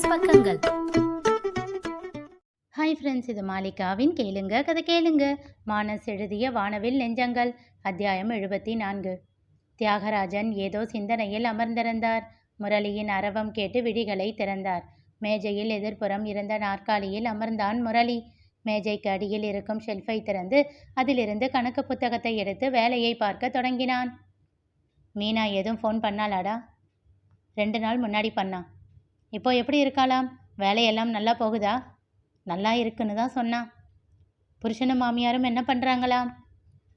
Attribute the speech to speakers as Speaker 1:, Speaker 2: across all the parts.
Speaker 1: Romance பக்கங்கள்.
Speaker 2: Hi friends இது மாலிகாவின் கேளுங்க கதை கேளுங்க. மானஸ் எழுதிய வானவில் நெஞ்சங்கள் அத்தியாயம் எழுபத்தி நான்கு தியாகராஜன் ஏதோ சிந்தனையில் அமர்ந்திருந்தார். முரளியின் அரவம் கேட்டு விழிகளை திறந்தார். மேஜையில் எதிர்ப்புறம் இருந்த நாற்காலியில் அமர்ந்தான் முரளி. மேஜைக்கு அடியில் இருக்கும் ஷெல்ஃபை திறந்து அதிலிருந்து கணக்கு புத்தகத்தை எடுத்து வேலையை பார்க்க தொடங்கினான். மீனா எதுவும் ஃபோன் பண்ணாளாடா ரெண்டு நாள் முன்னாடி பண்ணான் இப்போ எப்படி இருக்காளாம்? வேலையெல்லாம் நல்லா போகுதா? நல்லா இருக்குன்னு தான் சொன்னான் புருஷனும் மாமியாரும் என்ன பண்ணுறாங்களாம்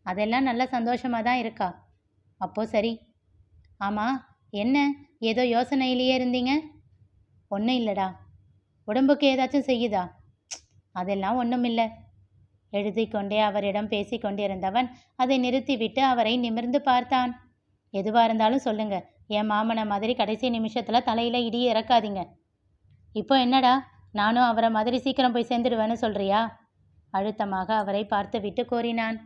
Speaker 2: அதெல்லாம் நல்ல சந்தோஷமாக தான் இருக்கா? அப்போது சரி. ஆமாம் என்ன? ஏதோ யோசனையிலேயே இருந்தீங்க? ஒன்றும் இல்லைடா. உடம்புக்கு ஏதாச்சும் செய்யுதா? அதெல்லாம் ஒன்றும் இல்லை. எழுதி கொண்டே அவரிடம் பேசி கொண்டிருந்தவன் அதை நிறுத்திவிட்டு அவரை நிமிர்ந்து பார்த்தான். எதுவாக இருந்தாலும் சொல்லுங்க. என் மாமனை மாதிரி கடைசி நிமிஷத்தில் தலையில் இடி இறக்காதீங்க. இப்போ என்னடா? நானும் அவரை மாதிரி சீக்கிரம் போய் சேர்ந்துடுவேன்னு சொல்கிறியா அழுத்தமாக அவரை பார்த்துவிட்டு கோரினான்.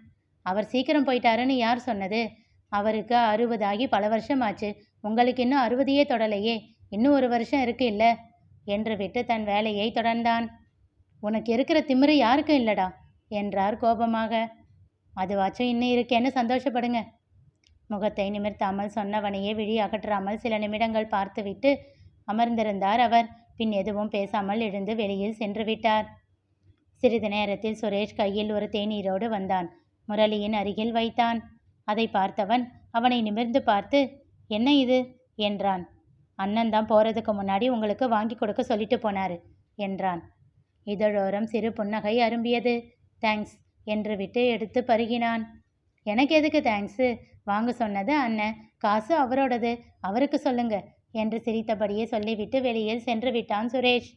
Speaker 2: அவர் சீக்கிரம் போயிட்டாருன்னு யார் சொன்னது? அவருக்கு அறுபதாகி பல வருஷம் ஆச்சு உங்களுக்கு இன்னும் அறுபதையே தொடலையே. இன்னும் ஒரு வருஷம் இருக்கு இல்லை? என்று விட்டு தன் வேலையை தொடர்ந்தான். உனக்கு இருக்கிற திமிரு யாருக்கும் இல்லடா என்றார் கோபமாக. அதுவாச்சும் இன்னும் இருக்கேன்னு சந்தோஷப்படுங்க. முகத்தை நிமிர்த்தாமல் சொன்னவனையே விழி அகற்றாமல் சில நிமிடங்கள் பார்த்துவிட்டு அமர்ந்திருந்தார் அவர். பின் எதுவும் பேசாமல் எழுந்து வெளியில் சென்று விட்டார். சிறிது நேரத்தில் சுரேஷ் கையில் ஒரு தேநீரோடு வந்தான். முரளியின் அருகில் வைத்தான். அதை பார்த்தவன் அவனை நிமிர்ந்து பார்த்து என்ன இது? என்றான். அண்ணன் தான் போறதுக்கு முன்னாடி உங்களுக்கு வாங்கி கொடுக்க சொல்லிட்டு போனாரு என்றான். இதழோரம் சிறு புன்னகை அரும்பியது. தேங்க்ஸ் என்று விட்டு எடுத்து பருகினான். எனக்கு எதுக்கு தேங்க்ஸு? வாங்க சொன்னது அண்ணன் காசு அவரோடது. அவருக்கு சொல்லுங்க என்று சிரித்தபடியே சொல்லிவிட்டு வெளியில் சென்று விட்டான் சுரேஷ்.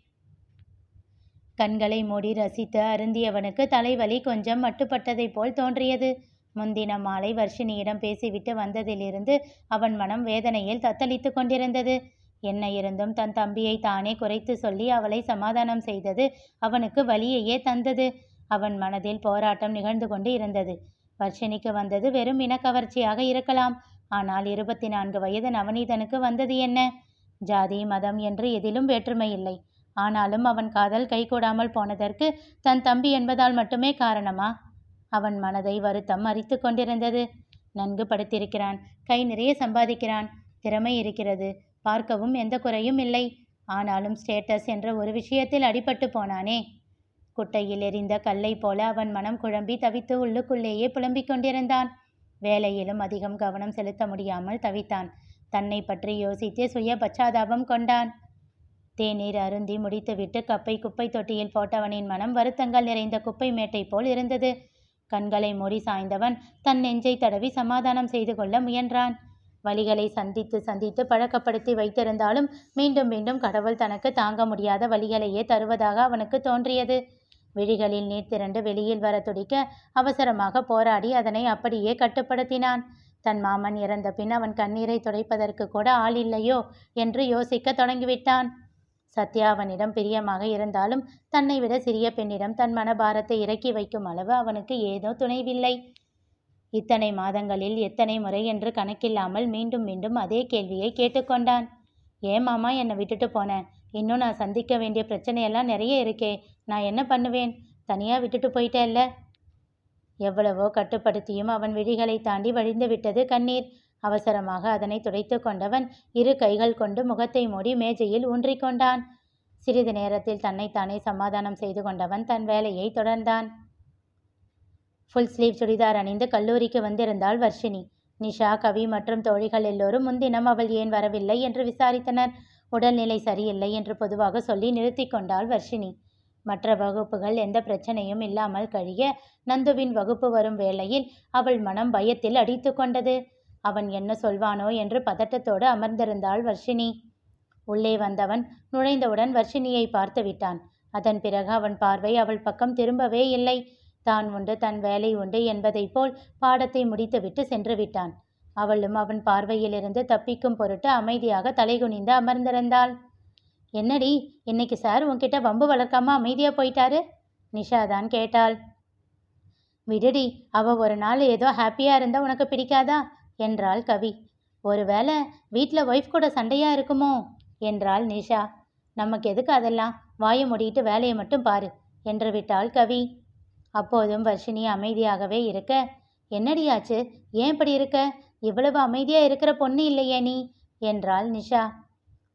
Speaker 2: கண்களை மூடி ரசித்து அருந்தியவனுக்கு தலைவலி கொஞ்சம் மட்டுப்பட்டதைப் போல் தோன்றியது. முந்தின மாலை வர்ஷினியிடம் பேசிவிட்டு வந்ததிலிருந்து அவன் மனம் வேதனையில் தத்தளித்து கொண்டிருந்தது. என்ன இருந்தும் தன் தம்பியை தானே குறைத்து சொல்லி அவளை சமாதானம் செய்தது அவனுக்கு வலியையே தந்தது. அவன் மனதில் போராட்டம் நிகழ்ந்து கொண்டு இருந்தது. வர்ஷினிக்கு வந்தது வெறும் இனக்கவர்ச்சியாக இருக்கலாம். ஆனால் இருபத்தி நான்கு வயது நவநீதனுக்கு வந்தது என்ன? ஜாதி மதம் என்று எதிலும் வேற்றுமை இல்லை. ஆனாலும் அவன் காதல் கைகூடாமல் போனதற்கு தன் தம்பி என்பதால் மட்டுமே காரணமா? அவன் மனதை வருத்தம் அரித்து கொண்டிருந்தது. நன்கு படுத்திருக்கிறான். கை நிறைய சம்பாதிக்கிறான். திறமை இருக்கிறது. பார்க்கவும் எந்த குறையும் இல்லை. ஆனாலும் ஸ்டேட்டஸ் என்ற ஒரு விஷயத்தில் அடிபட்டு போனானே. குட்டையில் எரிந்த கல்லை போல அவன் மனம் குழம்பி தவித்து உள்ளுக்குள்ளேயே புலம்பிக் கொண்டிருந்தான். வேலையிலும் அதிகம் கவனம் செலுத்த முடியாமல் தவித்தான். தன்னை பற்றி யோசித்து சுய பச்சாதாபம் கொண்டான். தேநீர் அருந்தி முடித்துவிட்டு கப்பை குப்பை தொட்டியில் போட்டவனின் மனம் வருத்தங்கள் நிறைந்த குப்பை மேட்டை போல் இருந்தது. கண்களை மூடி சாய்ந்தவன் தன் நெஞ்சை தடவி சமாதானம் செய்து கொள்ள முயன்றான். வழிகளை சந்தித்து சந்தித்து பழக்கப்படுத்தி வைத்திருந்தாலும் மீண்டும் மீண்டும் கடவுள் தனக்கு தாங்க முடியாத வழிகளையே தருவதாக அவனுக்கு தோன்றியது. விழிகளில் நீர் திரண்டு வெளியில் வர துடிக்க அவசரமாக போராடி அதனை அப்படியே கட்டுப்படுத்தினான். தன் மாமன் இறந்த பின் அவன் கண்ணீரை துடைப்பதற்கு கூட ஆள் இல்லையோ என்று யோசிக்க தொடங்கிவிட்டான். சத்யா அவனிடம் பிரியமாக இருந்தாலும் தன்னை விட சிறிய பெண்ணிடம் தன் மனபாரத்தை இறக்கி வைக்கும் அளவு அவனுக்கு ஏதோ துணைவில்லை. இத்தனை மாதங்களில் எத்தனை முறை என்று கணக்கில்லாமல் மீண்டும் மீண்டும் அதே கேள்வியை கேட்டுக்கொண்டான் ஏன் மாமா என்னை விட்டுட்டு போனேன் இன்னும் நான் சந்திக்க வேண்டிய பிரச்சனையெல்லாம் நிறைய இருக்கே. நான் என்ன பண்ணுவேன்? தனியாக விட்டுட்டு போயிட்டேல்ல? எவ்வளவோ கட்டுப்படுத்தியும் அவன் விழிகளை தாண்டி வழிந்து விட்டது கண்ணீர். அவசரமாக அதனை துடைத்து கொண்டவன் இரு கைகள் கொண்டு முகத்தை மூடி மேஜையில் ஊன்றிக் கொண்டான். சிறிது நேரத்தில் தன்னைத்தானே சமாதானம் செய்து கொண்டவன் தன் வேலையை தொடர்ந்தான். ஃபுல் ஸ்லீவ் சுடிதார் அணிந்து கல்லூரிக்கு வந்திருந்தாள் வர்ஷினி. நிஷா கவி மற்றும் தோழிகள் எல்லோரும் முன்தினம் அவள் ஏன் வரவில்லை என்று விசாரித்தனர். உடல்நிலை சரியில்லை என்று பொதுவாக சொல்லி நிறுத்தி கொண்டாள் வர்ஷினி. மற்ற வகுப்புகள் எந்த பிரச்சனையும் இல்லாமல் கழிய நந்துவின் வகுப்பு வரும் வேளையில் அவள் மனம் பயத்தில் அடித்து கொண்டது. அவன் என்ன சொல்வானோ என்று பதட்டத்தோடு அமர்ந்திருந்தாள் வர்ஷினி. உள்ளே வந்தவன் நுழைந்தவுடன் வர்ஷினியை பார்த்து விட்டான். அதன் பிறகு அவன் பார்வை அவள் பக்கம் திரும்பவே இல்லை. தான் உண்டு தன் வேலை உண்டு என்பதைப் போல் பாடத்தை முடித்துவிட்டு சென்று விட்டான். அவளும் அவன் பார்வையிலிருந்து தப்பிக்கும் பொருட்டு அமைதியாக தலைகுனிந்து அமர்ந்திருந்தாள். என்னடி இன்னைக்கு சார் உன்கிட்ட வம்பு வளர்க்காம அமைதியா போயிட்டாரு? நிஷா தான் கேட்டாள். விடுடி அவ ஒரு நாள் ஏதோ ஹாப்பியா இருந்தா உனக்கு பிடிக்காதா? என்றாள் கவி. ஒருவேளை வீட்டில் ஒய்ஃப் கூட சண்டையா இருக்குமோ? என்றாள் நிஷா. நமக்கு எதுக்கு அதெல்லாம்? வாயை முடிட்டு வேலையை மட்டும் பாரு என்று விட்டாள் கவி. அப்போதும் வர்ஷினி அமைதியாகவே இருக்க என்னடியாச்சு ஏன் இப்படி இருக்க? இவ்வளவு அமைதியாக இருக்கிற பொண்ணு இல்லையே நீ? என்றாள் நிஷா.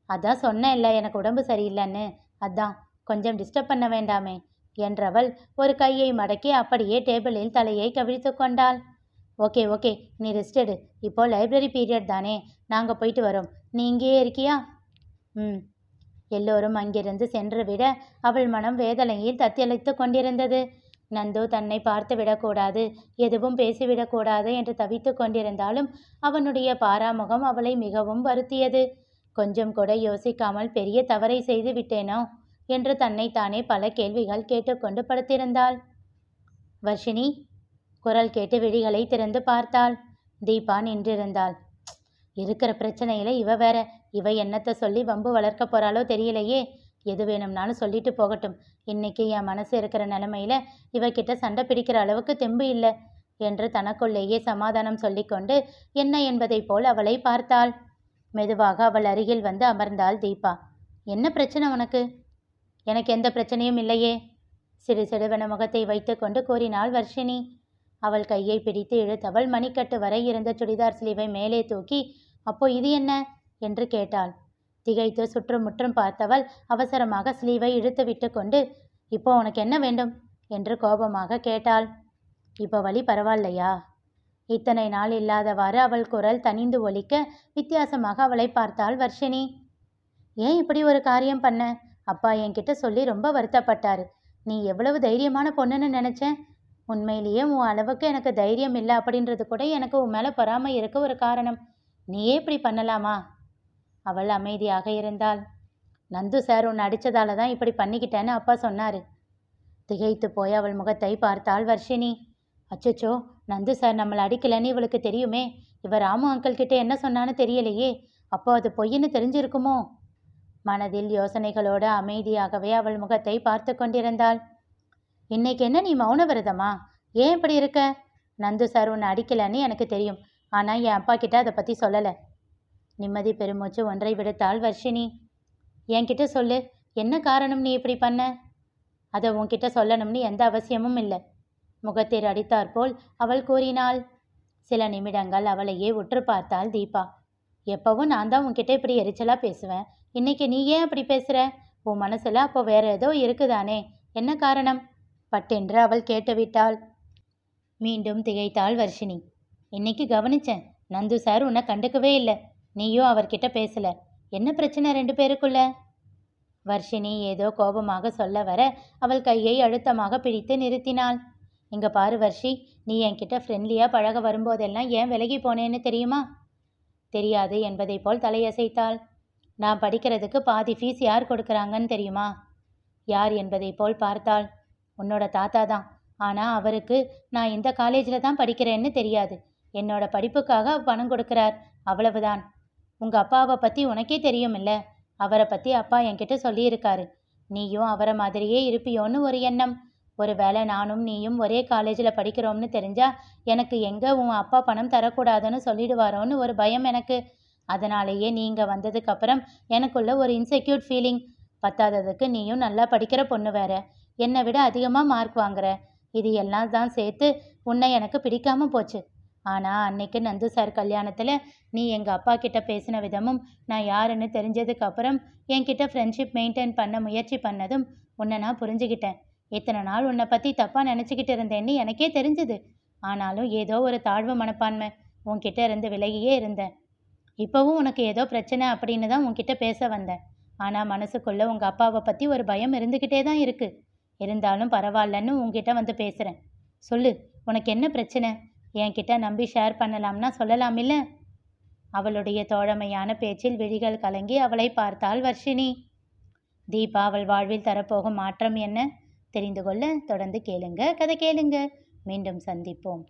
Speaker 2: அதான் சொன்னேன்ல எனக்கு உடம்பு சரியில்லைன்னு. அதான் கொஞ்சம் டிஸ்டர்ப் பண்ண வேண்டாமே என்றவள் ஒரு கையை மடக்கி அப்படியே டேபிளில் தலையை கவிழ்த்து கொண்டாள். ஓகே ஓகே நீ ரெஸ்ட் எடு. இப்போ லைப்ரரி பீரியட் தானே நாங்கள் போயிட்டு வரோம். நீ இங்கேயே இருக்கியா? ம். எல்லோரும் அங்கிருந்து சென்று விட அவள் மனம் வேதனையில் தத்தளித்து கொண்டிருந்தது. நந்து தன்னை பார்த்து விடக்கூடாது எதுவும் பேசிவிடக்கூடாது என்று தவித்து கொண்டிருந்தாலும் அவனுடைய பாராமுகம் அவளை மிகவும் வருத்தியது. கொஞ்சம் கூட யோசிக்காமல் பெரிய தவறை செய்து விட்டேனோ என்று தன்னைத்தானே பல கேள்விகள் கேட்டுக்கொண்டு படுத்திருந்தாள். வர்ஷினி குரல் கேட்டு விழிகளை திறந்து பார்த்தாள். தீபா நின்றிருந்தாள். இருக்கிற பிரச்சனையில இவ வேற இவ என்னத்தை சொல்லி வம்பு வளர்க்க போறாளோ தெரியலையே எது வேணும்னாலும் சொல்லிட்டு போகட்டும். இன்னைக்கு என் மனசு இருக்கிற நிலைமையில இவகிட்ட சண்டை பிடிக்கிற அளவுக்கு தெம்பு இல்லை என்று தனக்குள்ளேயே சமாதானம் சொல்லிக்கொண்டு என்ன என்பதைப் போல் அவளை பார்த்தாள். மெதுவாக அவள் அருகில் வந்து அமர்ந்தாள் தீபா. என்ன பிரச்சனை உனக்கு? எனக்கு எந்த பிரச்சனையும் இல்லையே. சிறு சிறுவன முகத்தை வைத்துக்கொண்டு கூறினாள் வர்ஷினி. அவள் கையை பிடித்து இழுத்தவள் மணிக்கட்டு வரை இருந்த சுடிதார் ஸ்லீவை மேலே தூக்கி அப்போ இது என்ன? என்று கேட்டாள். திகைத்து சுற்றும் முற்றும் பார்த்தவள் அவசரமாக ஸ்லீவை இழுத்துவிட்டு கொண்டு இப்போ உனக்கு என்ன வேண்டும்? என்று கோபமாக கேட்டாள். இப்போ வழி பரவாயில்லையா? இத்தனை நாள் இல்லாதவாறு அவள் குரல் தனிந்து ஒலிக்க வித்தியாசமாக அவளை பார்த்தாள் வர்ஷினி. ஏன் இப்படி ஒரு காரியம் பண்ண? அப்பா என்கிட்ட சொல்லி ரொம்ப வருத்தப்பட்டார். நீ எவ்வளவு தைரியமான பொண்ணுன்னு நினைச்சேன் உண்மையிலேயே உன் அளவுக்கு எனக்கு தைரியம் இல்லை அப்படின்றது கூட எனக்கு உன் மேலே பொறாமை இருக்க ஒரு காரணம். நீயே இப்படி பண்ணலாமா? அவள் அமைதியாக இருந்தாள். நந்து சார் உன்னை அடித்ததால தான் இப்படி பண்ணிக்கிட்டேன்னு அப்பா சொன்னார். திகைத்து போய் அவள் முகத்தை பார்த்தாள் வர்ஷினி. அச்சச்சோ நந்து சார் நம்மளை அடிக்கலைன்னு இவளுக்கு தெரியுமே. இவர் ராமு அங்கிள் கிட்ட என்ன சொன்னான்னு தெரியலையே. அப்போ அது பொய்ன்னு தெரிஞ்சிருக்குமோ? மனதில் யோசனைகளோடு அமைதியாகவே அவள் முகத்தை பார்த்து கொண்டிருந்தாள். இன்னைக்கு என்ன நீ மௌன விரதமா? ஏன் இப்படி இருக்க? நந்து சார் உன்னை அடிக்கலைன்னு எனக்கு தெரியும். ஆனால் என் அப்பா கிட்ட அதை பற்றி சொல்லலை. நிம்மதி பெருமூச்சு ஒன்றை விடுத்தாள் வர்ஷினி. என்கிட்ட சொல்லு என்ன காரணம் நீ இப்படி பண்ண? அதை உன்கிட்ட சொல்லணும்னு எந்த அவசியமும் இல்லை. முகத்தில் அடித்தாற்போல் அவள் கூறினாள். சில நிமிடங்கள் அவளையே உற்று பார்த்தாள் தீபா. எப்பவும் நான் தான் உன்கிட்ட இப்படி எரிச்சலாக பேசுவேன். இன்னைக்கு நீ ஏன் அப்படி பேசுகிற உன் மனசில் அப்போ வேற ஏதோ இருக்குதானே? என்ன காரணம்? பட்டென்று அவள் கேட்டுவிட்டாள். மீண்டும் திகைத்தாள் வர்ஷினி. இன்னைக்கு கவனிச்சேன். நந்து சார் உன்னை கண்டுக்கவே இல்லை. நீயும் அவர்கிட்ட பேசல. என்ன பிரச்சனை ரெண்டு பேருக்குள்ள? வர்ஷினி ஏதோ கோபமாக சொல்ல வர அவள் கையை அழுத்தமாக பிடித்து நிறுத்தினாள். இங்க பாரு வர்ஷி நீ என்கிட்ட ஃப்ரெண்ட்லியாக பழக வரும்போதெல்லாம் ஏன் விலகி போனேன்னு தெரியுமா? தெரியாது என்பதை போல் தலையசைத்தாள். நான் படிக்கிறதுக்கு பாதி ஃபீஸ் யார் கொடுக்குறாங்கன்னு தெரியுமா? யார் என்பதை போல் பார்த்தாள். உன்னோட தாத்தா தான். ஆனால் அவருக்கு நான் இந்த காலேஜில் தான் படிக்கிறேன்னு தெரியாது. என்னோட படிப்புக்காக பணம் கொடுக்குறார். அவ்வளவுதான். உங்கள் அப்பாவை பற்றி உனக்கே தெரியுமில்ல. அவரை பற்றி அப்பா என்கிட்ட சொல்லியிருக்காரு. நீயும் அவரை மாதிரியே இருப்பியோன்னு ஒரு எண்ணம். ஒரு வேளை நானும் நீயும் ஒரே காலேஜில் படிக்கிறோம்னு தெரிஞ்சா எனக்கு எங்கே உன் அப்பா பணம் தரக்கூடாதுன்னு சொல்லிடுவாரோன்னு ஒரு பயம் எனக்கு. அதனாலேயே நீங்கள் வந்ததுக்கப்புறம் எனக்குள்ள ஒரு இன்செக்யூர்ட் ஃபீலிங் பத்தாததுக்கு நீயும் நல்லா படிக்கிற பொண்ணு வேற. என்னை விட அதிகமாக மார்க் வாங்குற. இது எல்லாம் தான் சேர்த்து உன்னை எனக்கு பிடிக்காம போச்சு. ஆனால் அன்னைக்கு நந்து சார் கல்யாணத்தில் நீ எங்கள் அப்பா கிட்ட பேசின விதமும் நான் யாருன்னு தெரிஞ்சதுக்கப்புறம் என்கிட்ட ஃப்ரெண்ட்ஷிப் மெயின்டைன் பண்ண முயற்சி பண்ணதும் உன்னை நான் புரிஞ்சுக்கிட்டேன் இத்தனை நாள் உன்னை பற்றி தப்பாக நினச்சிக்கிட்டு இருந்தேன்னு எனக்கே தெரிஞ்சுது. ஆனாலும் ஏதோ ஒரு தாழ்வு மனப்பான்மை உன்கிட்ட இருந்து விலகியே இருந்தேன். இப்போவும் உனக்கு ஏதோ பிரச்சனை அப்படின்னு தான் உன்கிட்ட பேச வந்தேன். ஆனால் மனசுக்குள்ளே உங்கள் அப்பாவை பற்றி ஒரு பயம் இருந்துக்கிட்டே தான் இருக்குது இருந்தாலும் பரவாயில்லன்னு உங்ககிட்ட வந்து பேசுகிறேன் சொல்லு உனக்கு என்ன பிரச்சனை? என்கிட்ட நம்பி ஷேர் பண்ணலாம்னா சொல்லலாமில்ல? அவளுடைய தோழமையான பேச்சில் விழிகள் கலங்கி அவளை பார்த்தாள் வர்ஷினி. தீபா அவள் வாழ்வில் தரப்போகும் மாற்றம் என்ன? தெரிந்து கொள்ள தொடர்ந்து கேளுங்க. கதை கேளுங்க. மீண்டும் சந்திப்போம்.